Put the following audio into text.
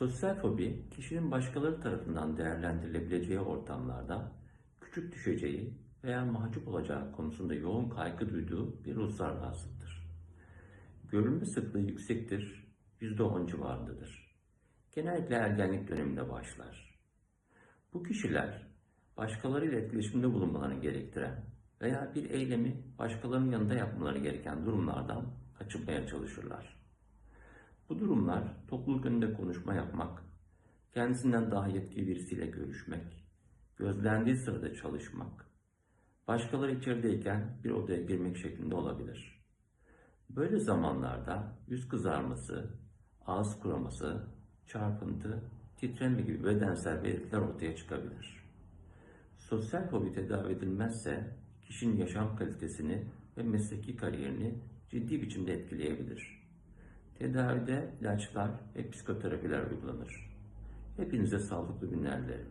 Sosyal fobi, kişinin başkaları tarafından değerlendirilebileceği ortamlarda küçük düşeceği veya mahcup olacağı konusunda yoğun kaygı duyduğu bir ruhsal rahatsızlıktır. Görülme sıklığı yüksektir, %10 civarındadır. Genellikle ergenlik döneminde başlar. Bu kişiler başkalarıyla etkileşimde bulunmalarını gerektiren veya bir eylemi başkalarının yanında yapmaları gereken durumlardan kaçınmaya çalışırlar. Bu durumlar topluluk önünde konuşma yapmak, kendisinden daha yetkili birisiyle görüşmek, gözlendiği sırada çalışmak, başkaları içerideyken bir odaya girmek şeklinde olabilir. Böyle zamanlarda yüz kızarması, ağız kuruması, çarpıntı, titreme gibi bedensel belirtiler ortaya çıkabilir. Sosyal fobi tedavi edilmezse kişinin yaşam kalitesini ve mesleki kariyerini ciddi biçimde etkileyebilir. Tedavide ilaçlar ve psikoterapiler uygulanır. Hepinize sağlıklı günler dilerim.